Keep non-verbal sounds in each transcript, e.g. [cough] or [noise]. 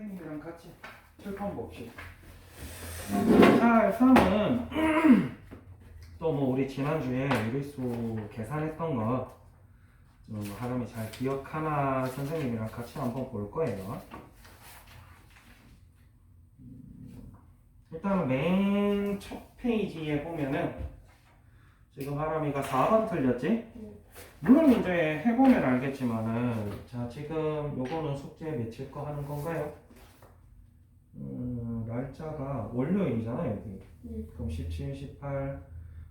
선생님이랑 같이 철판 봅시다. 자, 3은 [clears throat] 또 뭐 우리 지난주에 유리수 계산했던 거좀 하람이 잘 기억하나 선생님이랑 같이 한번 볼 거예요. 음, 일단 맨 첫 페이지에 보면은 지금 하람이가 4번 틀렸지? 물론 이제 해보면 알겠지만은 자 지금 요거는 숙제 며칠 거 하는 건가요? 음, 날짜가 월요일이잖아요 여기 네. 그럼 17, 18,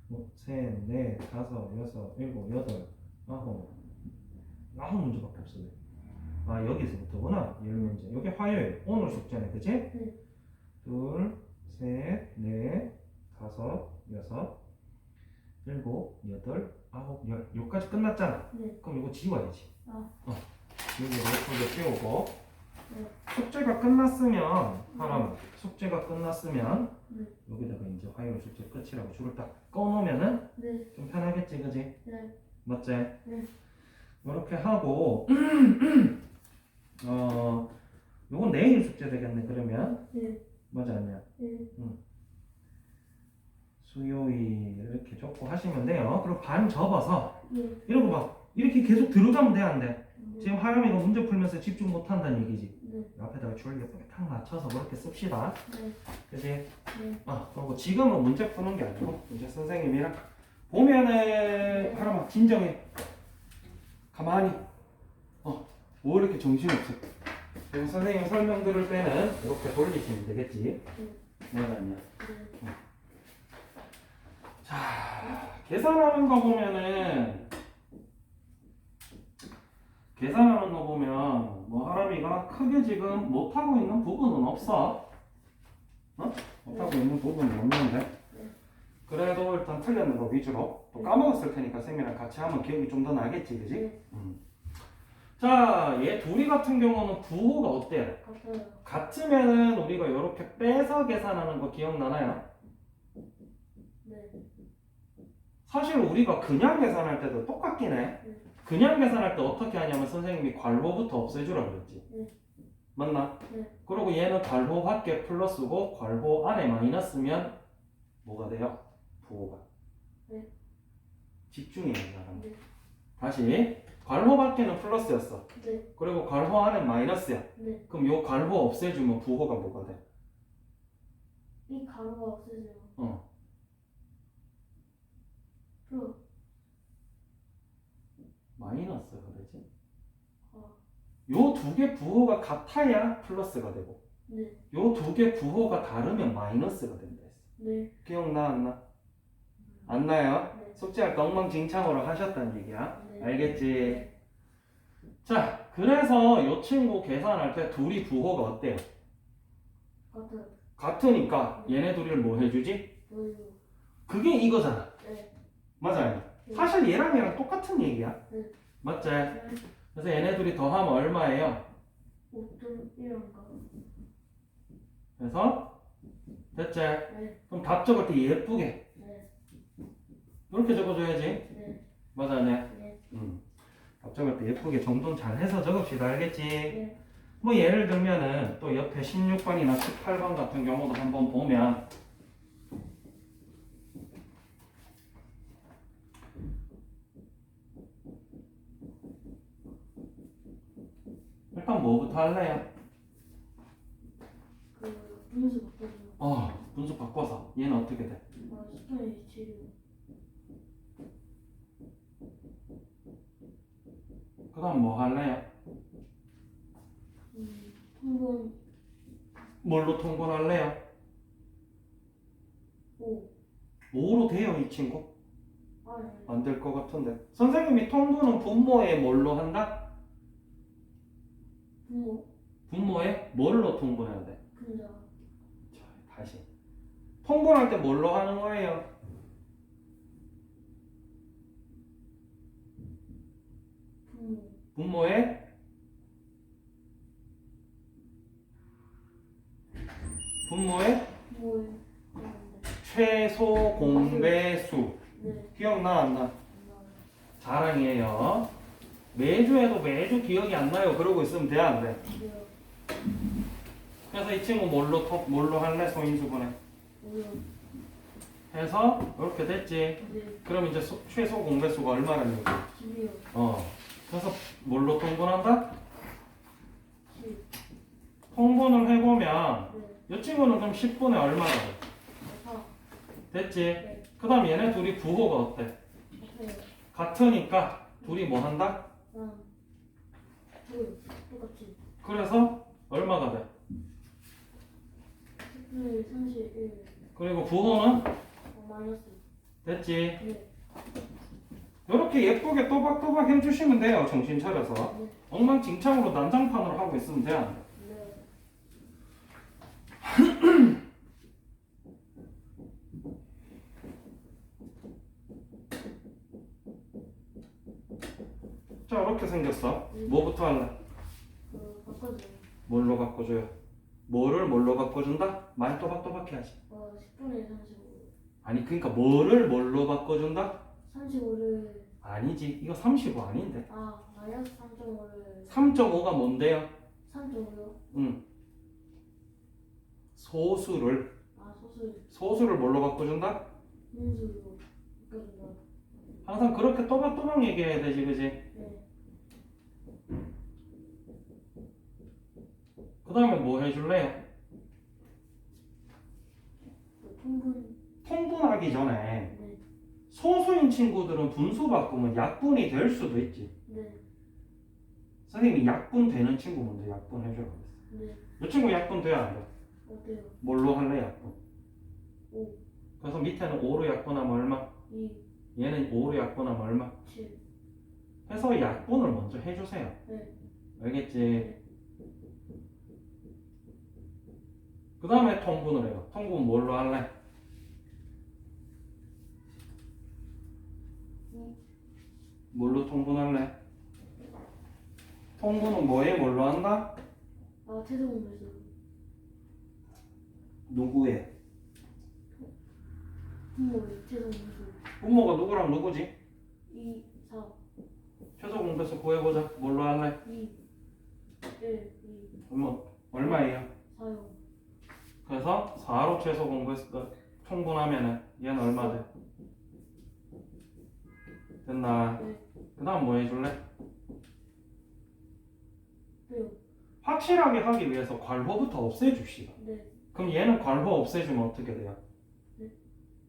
뭐, 셋, 넷, 다섯, 여섯, 일곱, 여덟, 아홉 아홉 문제밖에 없어요 아 여기서부터구나 열 문제 여기 화요일 오늘 숙제네 그치? 네. 둘, 셋, 넷, 다섯, 여섯, 일곱, 여덟, 아홉, 열 여기까지 끝났잖아 네. 그럼 이거 지워야지. 아. 어. 여기 예쁘게 띄우고. 네. 숙제가 끝났으면 하람 숙제가 끝났으면 네. 여기다가 이제 화요일 숙제 끝이라고 줄을 딱 꺼놓으면은 네. 좀 편하겠지, 그지? 네. 맞지? 네. 이렇게 하고 어 요건 내일 숙제 되겠네 그러면 네. 맞지 않냐? 네. 수요일 이렇게 적고 하시면 돼요. 그리고 반 접어서 네. 거 봐. 이렇게 계속 들어가면 돼, 안 돼? 네. 지금 하람이가 문제 풀면서 집중 못 한다는 얘기지. 네. 앞에다가 줄 예쁘게 탁 맞춰서 그렇게 씁시다. 네. 그지? 네. 아, 그리고 지금은 문제 푸는 게 아니고, 이제 선생님이랑 보면은, 하람아, 진정해. 가만히. 어, 뭐 이렇게 정신없어. 그리고 선생님 설명 들을 때는 이렇게 돌리시면 되겠지. 뭐라냐. 네. 자, 계산하는 거 보면은 계산하는 거 보면 뭐 하람이가 크게 지금 못하고 있는 부분은 없어. 어? 못하고 있는 부분은 없는데. 그래도 일단 틀렸는 거 위주로 또 까먹었을 테니까 쌤이랑 같이 하면 기억이 좀 더 나겠지, 그지? 네. 음. 자, 얘 둘이 같은 경우는 부호가 어때요? 같아요. 같으면은 우리가 이렇게 빼서 계산하는 거 기억나나요? 네. 사실 우리가 그냥 계산할 때도 똑같긴 해. 네. 그냥 계산할 때 어떻게 하냐면 선생님이 괄호부터 없애주라 그랬지. 네. 맞나? 네. 그리고 얘는 괄호 밖에 플러스고 괄호 안에 마이너스면 뭐가 돼요? 부호가. 네. 집중해야 사람. 네. 다시 괄호 밖에는 플러스였어. 네. 그리고 괄호 안에 마이너스야. 네. 그럼 요 괄호 없애주면 부호가 뭐가 돼? 이 가루가 없어져요. 어. 플러. 마이너스가 되지. 아. 요두 개 부호가 같아야 플러스가 되고 네. 요두 개 부호가 다르면 마이너스가 된다 했어. 네. 기억나 안 나? 안 나요? 네. 숙제할 때 엉망진창으로 하셨다는 얘기야. 네. 알겠지? 자, 그래서 요 친구 계산할 때 둘이 부호가 어때요? 같아요. 같으니까 얘네 둘이를 뭐 해주지? 보여요. 그게 이거잖아. 네. 맞아요. 네. 사실 얘랑 얘랑 똑같은 얘기야. 네. 맞지? 네. 그래서 얘네 둘이 더하면 얼마예요? 5.1인가? 그래서 됐지? 네. 그럼 답 적을 때 예쁘게 네. 이렇게 적어줘야지. 네. 맞아, 네. 네. 음. 답 적을 때 예쁘게 정돈 잘 해서 적읍시다. 알겠지? 네. 뭐 예를 들면은 또 옆에 16번이나 18번 같은 경우도 한번 보면 일단 뭐부터 할래요? 그 분수 바꿔줘요. 어, 분수 바꿔서 얘는 어떻게 돼? 아, 스파이 치료. 그 다음 뭐 할래요? 음, 통분 뭘로 통분할래요? 5. 5로 돼요 이 친구? 아, 네. 안될 것 같은데 선생님이 통분은 분모에 뭘로 한다? 분모에 뭘로 통분해야 돼? 근자, 자, 다시. 통분할 때 뭘로 하는 거예요? 분모에 분모에. 최소 공배수 네. 기억나 안 나? 자랑이에요. 매주 해도 매주 기억이 안 나요. 그러고 있으면 돼 안 돼? 네. 그래서 이 친구 뭘로 톡 뭘로 할래 소인수분해. 해서 이렇게 됐지 네. 그럼 이제 소- 최소 공배수가 얼마라는 거지. 어 그래서 뭘로 통분한다 집. 통분을 해보면 네. 이 친구는 그럼 10분에 얼마가 돼 사. 됐지 네. 그 다음 얘네 둘이 부호가 어때. 같으니까 둘이 뭐 한다 난. 둘. 똑같이. 그래서 얼마가 돼 10분의 31. 그리고 부호는 어, 마이너스. 됐지 네. 이렇게 예쁘게 또박또박 해주시면 돼요 정신 차려서 네. 엉망진창으로 난장판으로 하고 있으면 돼요 네. [laughs] 자 이렇게 생겼어 뭐부터 할래? 그, 바꿔줘요. 뭘로 바꿔줘요? 뭐를 뭘로 바꿔준다? 말 또박또박 해야지 어, 10분의 35. 아니 그러니까 뭐를 뭘로 바꿔준다? 35를. 아니지 이거 35 아닌데 아, 마이너스 3.5를. 3.5가 뭔데요? 3.5요? 응 소수를 아, 소수. 소수를 뭘로 바꿔준다? 인수로. 바꿔준다. 항상 그렇게 또박또박 얘기해야 되지 그지? 네. 그 다음에 뭐 해줄래요? 그 통분. 통분하기 전에 네. 소수인 친구들은 분수 바꾸면 약분이 될 수도 있지 네. 선생님이 약분 되는 친구 먼저 약분 겠어 네. 이 친구 약분 돼야 안 돼? 어때요? 뭘로 할래 약분? 오. 그래서 밑에는 5로 약분하면 얼마? 2. 얘는 5로 약분하면 얼마? 7. 해서 약분을 먼저 해주세요 네. 알겠지? 그 다음에 통분을 해요 통분 뭘로 할래? 이. 뭘로 통분할래? 통분은 뭐에 뭘로 한다? 아, 최소 공배수. 누구에? 분모의 최소 공배수. 분모가 누구랑 누구지? 2, 4, 최소 공배수 구해보자 뭘로 할래? 2, 1, 2, 그러면 얼마예요? 4요. 그래서 4로 최소 공배수 통분하면은 얘는 얼마 돼? 됐나? 네. 그 다음 뭐 해줄래? 빼요. 확실하게 하기 위해서 괄호부터 없애줍시다 네. 그럼 얘는 괄호 없애주면 어떻게 돼요? 네.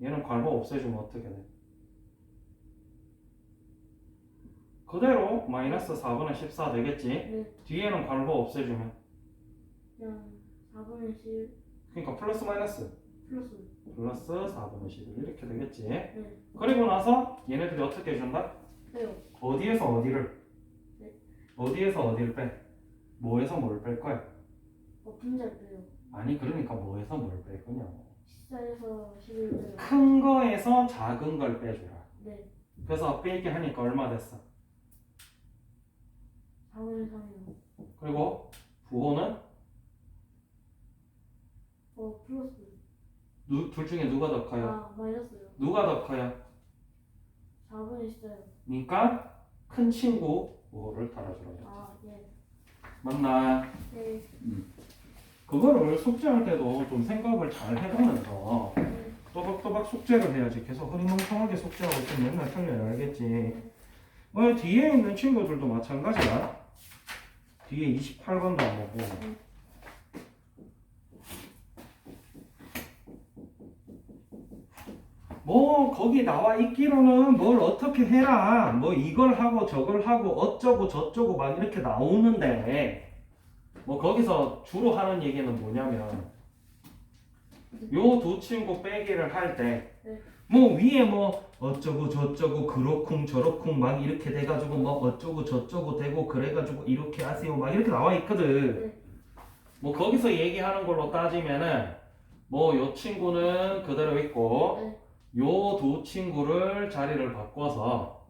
얘는 괄호 없애주면 어떻게 돼? 그대로 마이너스 4분의 14 되겠지? 네. 뒤에는 괄호 없애주면 그냥 4분의 10 그러니까 플러스 마이너스 플러스. 플러스 4분의 11 이렇게 되겠지? 네. 그리고 나서 얘네들이 어떻게 해준다? 빼요. 어디에서 어디를? 네. 어디에서 어디를 빼? 뭐에서 뭘 뺄 거야? 어, 분자를 빼요. 아니 그러니까 뭐에서 뭘 뺄 거냐고 14에서 11 빼요. 큰 거에서 작은 걸 빼주라 네. 그래서 빼기 하니까 얼마 됐어? 4분의 3이요. 그리고 부호는 어, 플러스. 누, 둘 중에 누가 더 커요? 아, 마이너스요. 누가 더 커요? 4분의 14요. 그러니까 큰 친구 부호를 달아주라 아, 예. 맞나? 네. 그거를 숙제할 때도 좀 생각을 잘 해보면서 네. 또박또박 숙제를 해야지 계속 흐리멍텅하게 숙제하고 있으면 맨날 틀려요 알겠지? 뭐 뒤에 있는 친구들도 마찬가지야 뒤에 28번도 안 오고 뭐 거기 나와 있기로는 뭘 어떻게 해라 뭐 이걸 하고 저걸 하고 어쩌고 저쩌고 막 이렇게 나오는데 뭐 거기서 주로 하는 얘기는 뭐냐면 요 두 친구 빼기를 할 때 뭐 위에 뭐 어쩌고 저쩌고 그렇쿵 저렇쿵 막 이렇게 돼가지고 뭐 어쩌고 저쩌고 되고 그래가지고 이렇게 하세요 막 이렇게 나와 있거든 네. 뭐 거기서 얘기하는 걸로 따지면은 뭐 요 친구는 그대로 있고 네. 요 두 친구를 자리를 바꿔서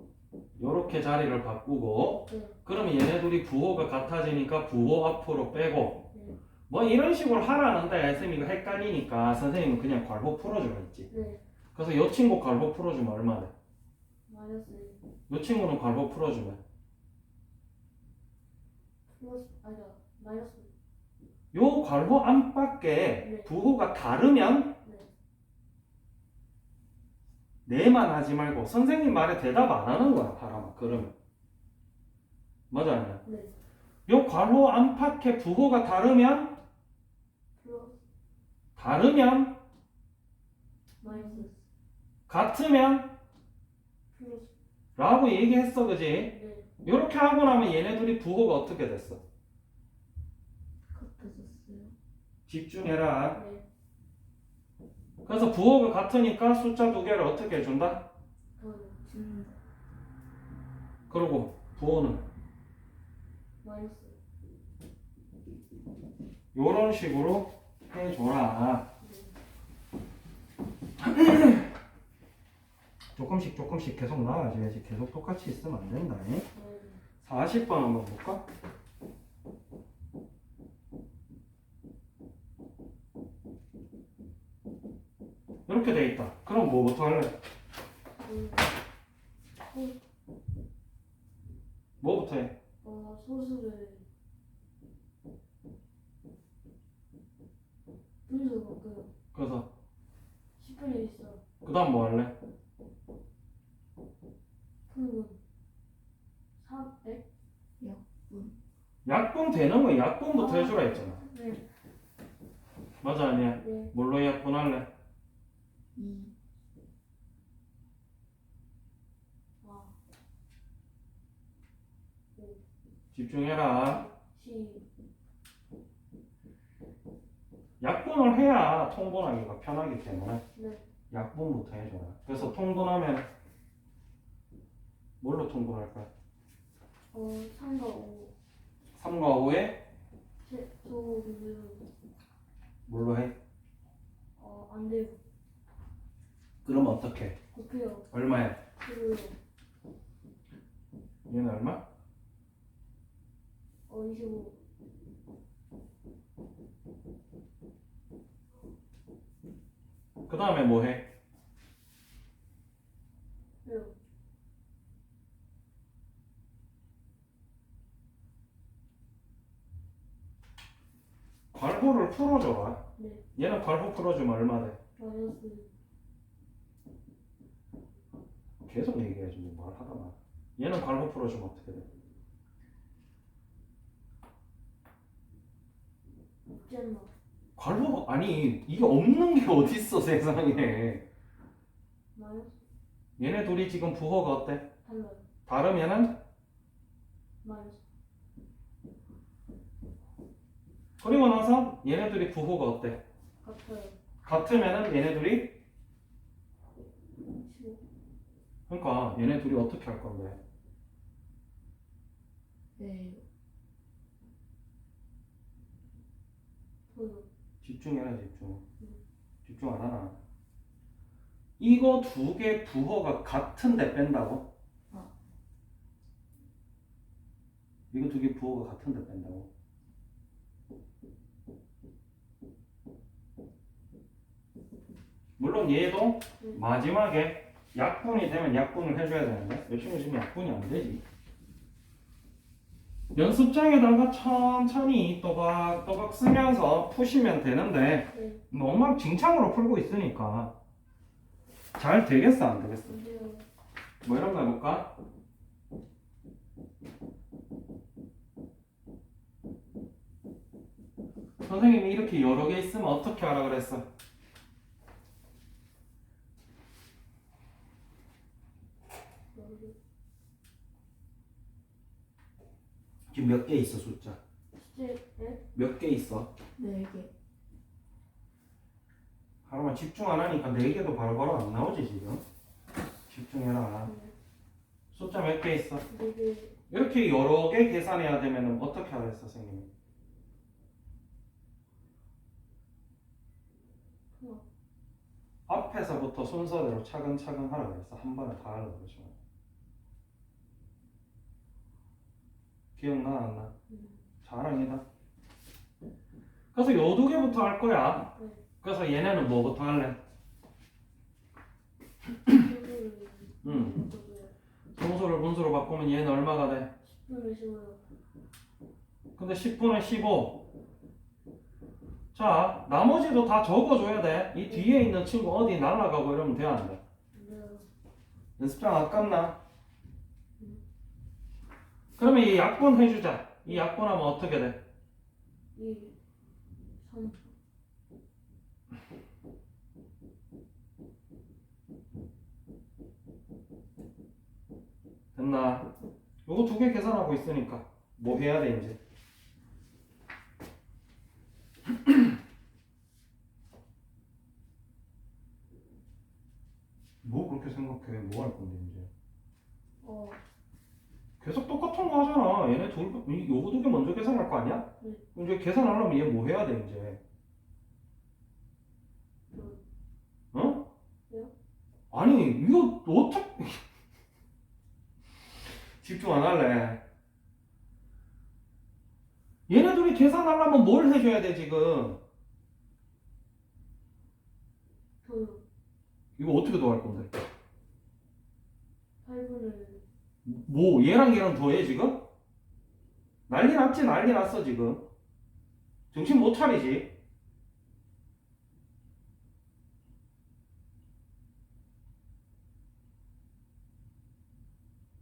요렇게 자리를 바꾸고 네. 그러면 얘네 둘이 부호가 같아지니까 부호 앞으로 빼고 네. 뭐 이런 식으로 하라는데 쌤이 이거 헷갈리니까 선생님은 그냥 괄호 풀어주라 했지 네. 그래서 요 친구 괄호 풀어주면 얼마 돼? 마이너스 요 친구는 괄호 풀어주면 플러스 마이너스 요 괄호 안팎에 네. 부호가 다르면 네. 네만 하지 말고 선생님 말에 대답 안 하는 거야 바람아 그러면. 맞아 아니야? 네. 요 괄호 안팎의 부호가 다르면? 다르면? 마이너스. 같으면? 플러스. 라고 얘기했어 그지? 네. 이렇게 하고 나면 얘네들이 부호가 어떻게 됐어? 같아졌어요. 집중해라. 네. 그래서 부호가 같으니까 숫자 두 개를 어떻게 해준다. 그리고 부호는 마이너스 요런 식으로 해줘라 네. [clears throat] 조금씩 조금씩 계속 나아져야지 계속 똑같이 있으면 안 된다 네. 40번 한번 볼까? 이렇게 돼 있다. 그럼 뭐부터 할래? 그 소, 뭐부터 해? 어, 소수를 분수 바꿔요. 그래서 10분의 있어. 그 다음 뭐 할래? 푼분 400? 약분 되는 거 약분부터 아. 해주라 했잖아. 네. 맞아 아니야? 네. 뭘로 약분할래? 2. 아. 집중해라. 10. 약분을 해야 통분하기가 편하기 때문에 네. 약분부터 해줘라. 그래서 통분하면 뭘로 통분할 거야? 어, 3과 5. 3과 5에 최소 비율. 뭘로 해? 어, 안 돼요. 그럼 어떻게? 곱해요. 얼마야? 그리고요. 얘는 얼마? 어, 25. 그 다음에 뭐 해? 왜요? 괄호를 풀어줘라. 네. 얘는 괄호 풀어주면 얼마 돼? 마이너스. 계속 얘기해야지 뭐 말하다 말. 얘는 괄호 풀어주면 어떻게 돼? 없잖아. 괄호 아니 이게 없는 게 어딨어 세상에. 마이너스. 얘네 둘이 지금 부호가 어때? 달라요. 다르면은 마이너스. 그리고 나서 얘네들이 부호가 어때? 같아요. 같으면은 얘네들이 15. 그러니까 얘네 둘이 어떻게 할 건데? 네. 더요. 집중해라 집중. 집중 안 하나? 이거 두 개 부호가 같은데 뺀다고? 어. 이거 두 개 부호가 같은데 뺀다고? 물론 얘도 음. 마지막에 약분이 되면 약분을 해줘야 되는데 이 친구 지금 약분이 안 되지. 연습장에다가 천천히 또박 또박 쓰면서 푸시면 되는데 네. 너무 징창으로 풀고 있으니까 잘 되겠어 안 되겠어? 뭐 이런 거 해볼까? 선생님이 이렇게 여러 개 있으면 어떻게 하라 그랬어? 여기. 지금 몇 개 있어 숫자? 네? 몇 개 있어? 네 개. 하루만 집중 안 하니까 네 개도 바로바로 안 나오지 지금 집중해라 네. 숫자 몇 개 있어? 네 개. 이렇게 여러 개 계산해야 되면 어떻게 하라 했어 선생님이? 하나. 앞에서부터 순서대로 차근차근 하라 그랬어 한 번에 다 하라 그러지 마 기억나 안 나? 음. 자랑이다 그래서 요 두 개부터 할 거야 네. 그래서 얘네는 뭐부터 할래? 음. 바꿔줘요. 소수를 분수로 바꾸면 얘는 얼마가 돼? 10분을 쉬어요. 근데 10분의 15 자, 나머지도 다 적어줘야 돼. 이 뒤에 있는 친구 어디 날아가고 이러면 돼, 안 돼? 네. 연습장 아깝나? 그러면 이 약분 해주자. 이 약분하면 어떻게 돼? 2, 3, 됐나? 요거 두 개 계산하고 있으니까 뭐 해야 돼 이제? [clears throat] 뭐 그렇게 생각해? 뭐 할 건데 이제? 어, 계속 똑같은 거 하잖아. 얘네 둘, 이- 요거 두 개 먼저 계산할 거 아니야? 네. 그럼 이제 계산하려면 얘 뭐 해야 돼 이제? 그, 어? 왜요? 아니 이거 어떻게 [laughs] 집중 안 할래? 얘네들이 계산하려면 뭘 해줘야 돼 지금? 더요. 이거 어떻게 더할 건데? 8분의 뭐 얘랑 얘랑 더해 지금? 난리 났지 난리 났어 지금 정신 못 차리지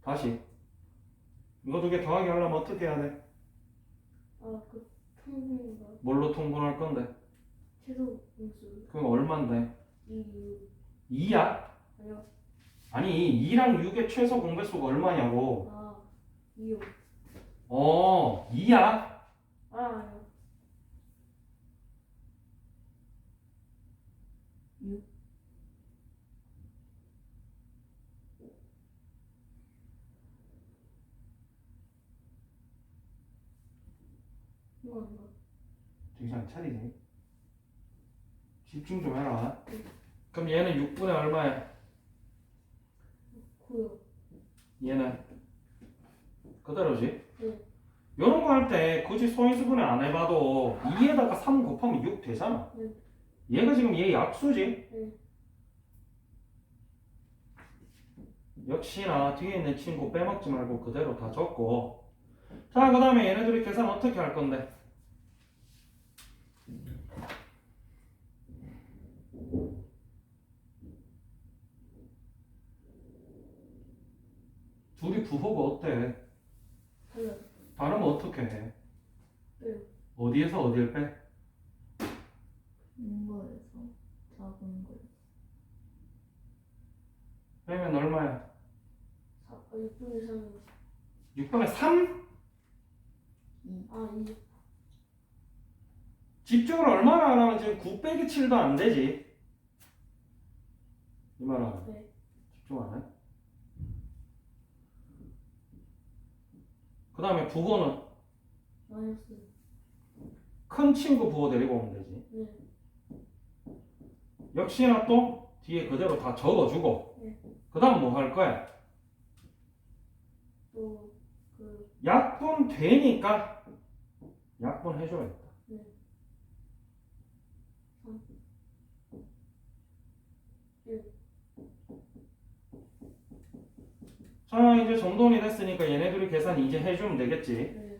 다시 이거 두 개 더하기 하려면 어떻게 해야 돼? 아, 그 통분인가? 뭘로 통분할 건데? 최소 공수 그럼 얼만데? 2, 2야? 아니요. 아니 2랑 6의 최소 공배수가 얼마냐고 아, 2요. 어 2야? 아, 아니요. 6. 이거 아닌가? 정신 안 차리지? 집중 좀 해라 그럼 얘는 6분의 얼마야? 9요. 얘는 그대로지? 네. 이런 거 할 때 굳이 소인수분해 안 해봐도 2에다가 3 곱하면 6 되잖아 네. 얘가 얘가 지금 얘 약수지? 네. 역시나 뒤에 있는 친구 빼먹지 말고 그대로 다 적고 자 그 다음에 얘네들이 계산 어떻게 할 건데? 둘이 부호가 어때? 달라요. 다르면 어떻게 해? 빼요. 어디에서 어디를 빼? 큰 거에서 작은 거에서. 빼면 얼마야? 4, 아, 6분의 3이요. 6분의 3? 아, 2. 집중을 얼마나 안 하면 지금 9 빼기 7도 안 되지. 이 말은 네. 집중 안 해? 그 다음에 부호는 마이너스. 큰 친구 부호 데리고 오면 되지. 네. 역시나 또 뒤에 그대로 다 적어주고 네. 그 다음 뭐 할 거야? 또, 그, 약분 되니까 약분 해줘야겠다. 네. 자 이제 정돈이 됐으니까 얘네들이 계산 이제 해주면 되겠지. 네.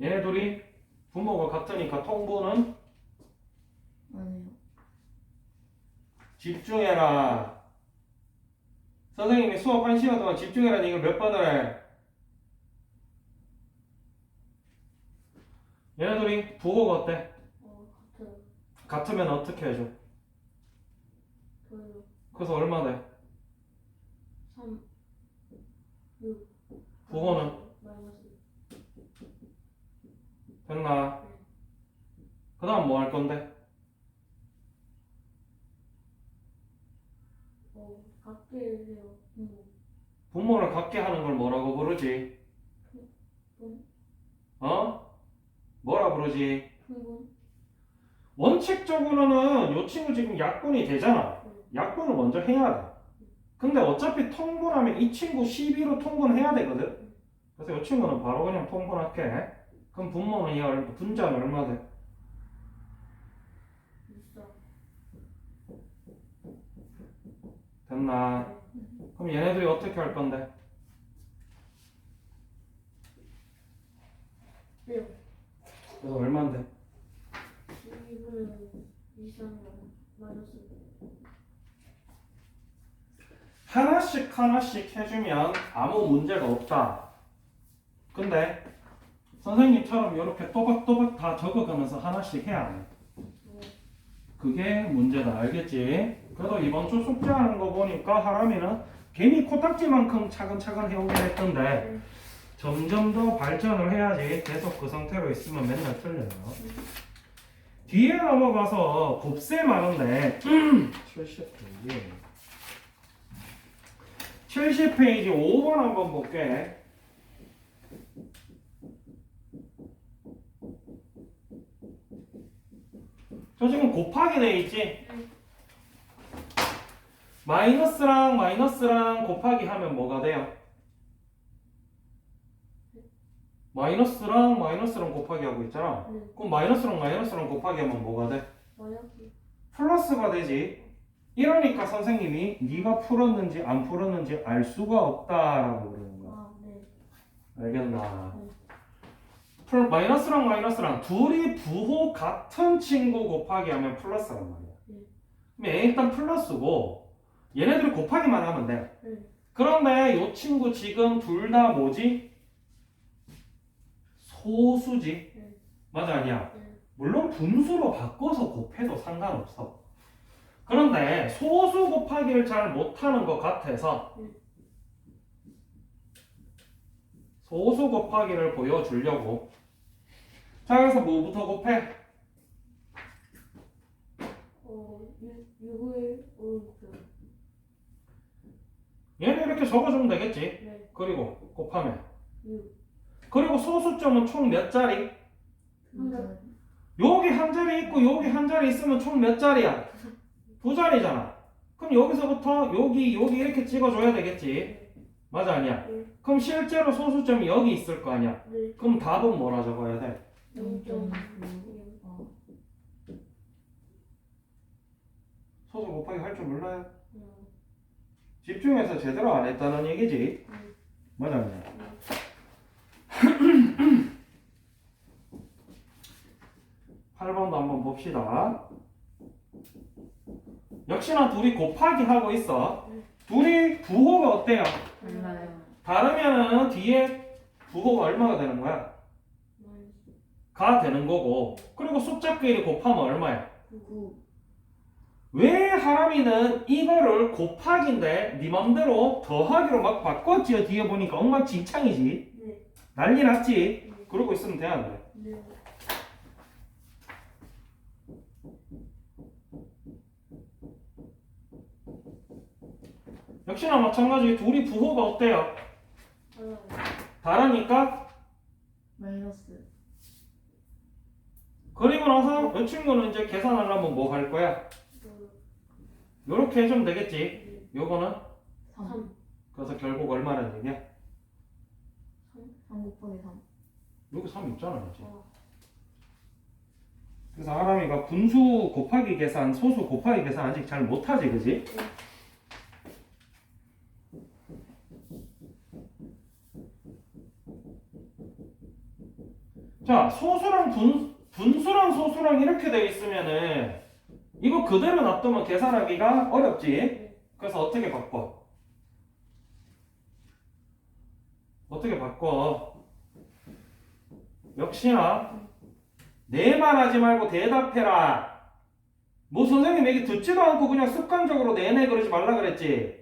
얘네들이 부모가 같으니까 통분은 아니요. 집중해라. 선생님이 수업 한 시간 동안 집중해라 이걸 몇 번을 해? 얘네들이 부호가 어때? 어, 같아요. 같으면 어떻게 해줘? 그래서 얼마 돼? 3, 9번은 됐나? 그 다음 뭐 할 건데? 부모를 갖게 하는 걸 뭐라고 부르지? 어? 뭐라 부르지? 원칙적으로는 요 친구 지금 약분이 되잖아. 약분을 먼저 해야 돼. 근데 어차피 통분하면 이 친구 12로 통분해야 되거든. 그래서 이 친구는 바로 그냥 통분할게. 그럼 분모는 얘 얼마, 분자는 얼마 돼? 64. 됐나? 그럼 얘네들이 어떻게 할 건데? 그래서 얼마인데? 12 2분의 2상 마이너스 하나씩 하나씩 해주면 아무 문제가 없다. 근데 선생님처럼 이렇게 또박또박 다 적어가면서 하나씩 해야 해. 네. 그게 문제다. 알겠지? 그래도 이번 주 숙제하는 거 보니까 하람이는 괜히 코딱지만큼 차근차근 해오긴 했던데 네. 점점 더 발전을 해야지 계속 그 상태로 있으면 맨날 틀려요. 뒤에 넘어가서 곱셈 하는데 70페이지 70페이지 5번 한번 볼게. 저 지금 곱하기 돼 있지? 마이너스랑 마이너스랑 곱하기 하면 뭐가 돼요? 마이너스랑 마이너스랑 곱하기 하고 있잖아. 네. 그럼 마이너스랑 마이너스랑 곱하기 하면 뭐가 돼? 마이너스 플러스가 되지. 이러니까 선생님이 네가 풀었는지 안 풀었는지 알 수가 없다라고 그러는 거야. 아, 네. 알겠나? 네. 플 마이너스랑 마이너스랑 둘이 부호 같은 친구 곱하기 하면 플러스란 말이야. 네. 그럼 얘 일단 플러스고 얘네들이 곱하기만 하면 돼. 네. 그런데 이 친구 지금 둘 다 뭐지? 소수지. 네. 맞아 아니야? 네. 물론 분수로 바꿔서 곱해도 상관없어. 그런데 소수 곱하기를 잘 못하는 것 같아서 음. 소수 곱하기를 보여주려고 자 그래서 뭐부터 곱해? 어, 6, 6을 오른쪽 얘는 이렇게 적어주면 되겠지 네. 그리고 곱하면 6 그리고 소수점은 총 몇 자리? 한 여기 한 자리 있고 여기 한 자리 있으면 총 몇 자리야? 두 자리잖아 그럼 여기서부터 여기 여기 이렇게 찍어줘야 되겠지 네. 맞아 아니야? 네. 그럼 실제로 소수점이 여기 있을 거 아니야 네. 그럼 답은 뭐라 적어야 돼? 0.6 어, 소수 곱하기 할 줄 몰라요? 네. 집중해서 제대로 안 했다는 얘기지 음. 맞아 아니야? 8번도 한번 봅시다. 역시나 둘이 곱하기 하고 있어. 둘이 부호가 어때요? 달라요. 다르면은 뒤에 부호가 얼마가 되는 거야? 가 되는 거고. 그리고 숫자끼리 곱하면 얼마야? 9 왜 하람이는 이거를 곱하기인데 네 맘대로 더하기로 막 바꿨지요? 뒤에 보니까 엉망진창이지. 네. 난리 났지? 네. 그러고 있으면 돼야 돼. 네. 역시나 마찬가지 둘이 부호가 어때요? 다르니까 마이너스. 그리고 나서 이 친구는 이제 계산하려면 뭐 할 거야? 요렇게 해주면 되겠지 네. 요거는 3. 3 그래서 결국 얼마라는 얘기야? 3 곱하기 3. 여기 3 있잖아 이제 어. 그래서 하람이가 분수 곱하기 계산 소수 곱하기 계산 아직 잘 못하지 그지? 자 소수랑 분, 분수랑 소수랑 이렇게 돼 있으면은 이거 그대로 놔두면 계산하기가 어렵지 네. 그래서 어떻게 바꿔? 어떻게 바꿔? 역시나 내만 하지 말고 대답해라. 뭐 선생님 얘기 듣지도 않고 그냥 습관적으로 내내 그러지 말라 그랬지.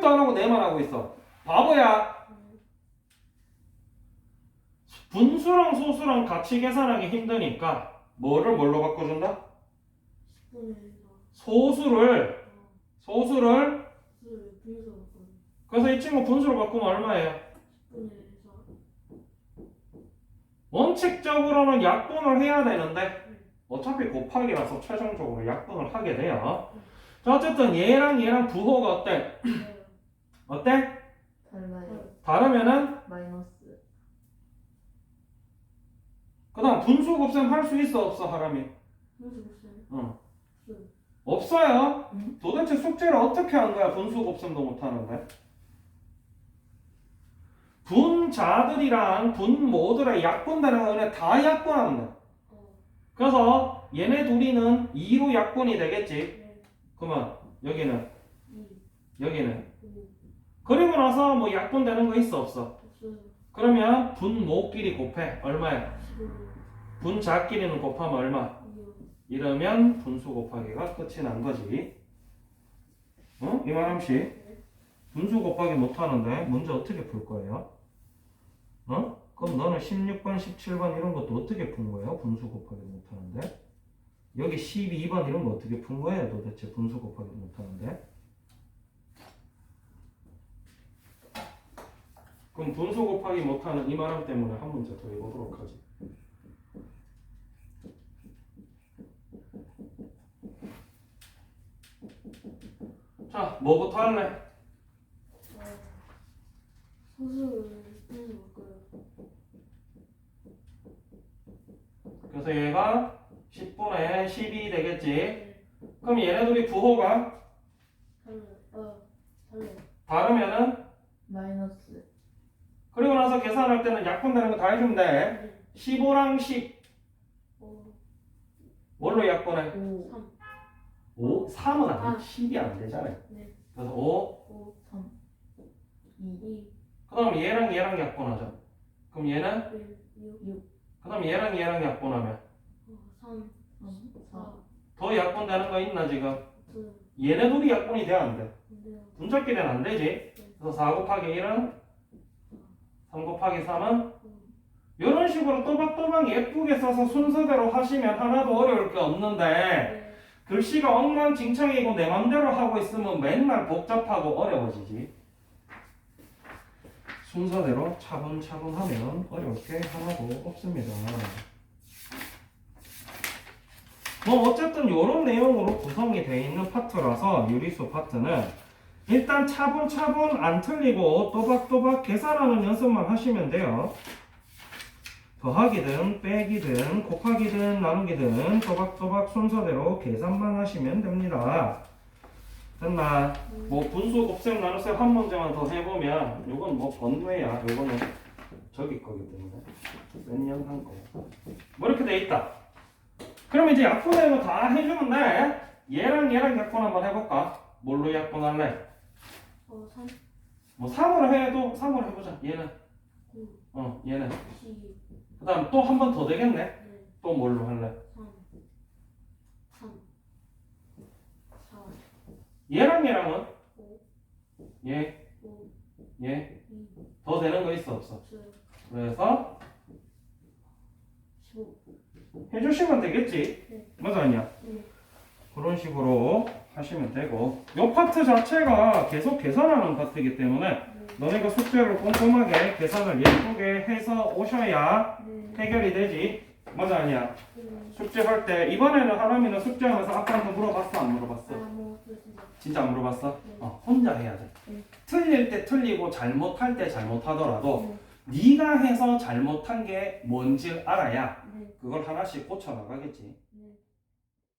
생각도 안 하고 내만 하고 있어. 바보야. 분수랑 소수랑 같이 계산하기 힘드니까 뭐를 뭘로 바꿔준다? 10분의 4 소수를 소수를 그래서 이 친구 분수로 바꾸면 얼마예요? 10분의 4 원칙적으로는 약분을 해야 되는데 어차피 곱하기라서 최종적으로 약분을 하게 돼요. 자 어쨌든 얘랑 얘랑 부호가 어때? 네. 어때? 달라요. 다르면은 마이너스. 그다음 분수 곱셈 할 수 있어 없어 하람이? 분수 곱셈 어. 없어요. 없어요. 응? 도대체 숙제를 어떻게 한 거야? 분수 곱셈도 못 하는데. 분자들이랑 분모들의 약분되는 거는 다 돼. 어. 그래서 얘네 둘이는 2로 약분이 되겠지. 네. 그러면 여기는 2. 여기는 5. 그리고 나서 뭐 약분 되는 거 있어 없어? 없어요. 그러면 분모끼리 곱해 얼마야? 15. 분자끼리는 곱하면 얼마? 2요. 이러면 분수 곱하기가 끝이 난 거지. 어? 이만함씩 네. 분수 곱하기 못 하는데 문제 어떻게 풀 거예요? 어? 그럼 너는 16번, 17번 이런 것도 어떻게 푼 거예요? 분수 곱하기 못 하는데 여기 12번 이런 거 어떻게 푼 거예요? 도대체 분수 곱하기 못 하는데 그럼 분수 곱하기 못하는 이만함 때문에 한 문제 더 해보도록 하지. 자, 뭐부터 할래? 어. 그래서 얘가 10분의 12 되겠지. 네. 그럼 얘네들이 부호가 달라요. 어. 달라요. 다르면은 마이너스 그리고 나서 계산할 때는 약분 되는 거 다 해주면 돼. 네. 15랑 10 어. 뭘로 약분해? 5 3. 5, 3은 안 아. 돼. 10이 안 되잖아요. 네. 그래서 5, 5. 3 2 2. 그 다음 얘랑 얘랑 약분하자. 그럼 얘는 1. 6. 그 다음 얘랑 얘랑 약분하면 어. 3. 3 4 4. 더 약분되는 거 있나 지금? 없어요. 얘네 둘이 약분이 돼안 돼? 안 돼요. 분자끼리는 안 되지. 그래서 4 곱하기 1은 3 곱하기 3은 이런 식으로 또박또박 예쁘게 써서 순서대로 하시면 하나도 어려울 게 없는데 네. 글씨가 엉망진창이고 내 맘대로 하고 있으면 맨날 복잡하고 어려워지지. 순서대로 차분차분 하면 어려울 게 하나도 없습니다. 뭐 어쨌든 이런 내용으로 구성이 되어 있는 파트라서 유리수 파트는 일단 차분차분 안 틀리고 또박또박 계산하는 연습만 하시면 돼요. 더하기든 빼기든 곱하기든 나누기든 또박또박 순서대로 계산만 하시면 됩니다. 됐나? 뭐 분수 곱셈 나눗셈 한 문제만 더 해보면 이건 뭐 번외야. 이거는 저기 거기 때문에 몇년 한 거. 뭐 이렇게 돼 있다. 그럼 이제 거다 해주면 돼. 얘랑 얘랑 약분 한번 해볼까? 뭘로 약분할래? 어. 3. 뭐 3으로 해도 3으로 해보자. 얘는 9. 어 얘는 12. 그 다음 또 한 번 더 되겠네. 네. 또 뭘로 할래? 3. 3. 4. 얘랑 얘랑은 5. 얘, 5. 얘, 2. 더 되는 거 있어 없어? 없어요. 그래서 15. 해주시면 되겠지. 네. 맞아 아니야? 네. 그런 식으로 하시면 되고 이 파트 자체가 계속 계산하는 파트이기 때문에 네. 너네가 숙제를 꼼꼼하게 계산을 예쁘게 해서 오셔야 네. 해결이 되지. 맞아 아니야? 네. 숙제할 때 이번에는 하람이는 숙제하면서 아빠한테 물어봤어 안 물어봤어? 아, 뭐. 진짜 안 물어봤어? 네. 어, 혼자 해야 돼. 네. 틀릴 때 틀리고 잘못할 때 잘못하더라도 네. 네가 해서 잘못한 게 뭔지 알아야 네. 그걸 하나씩 고쳐 나가겠지.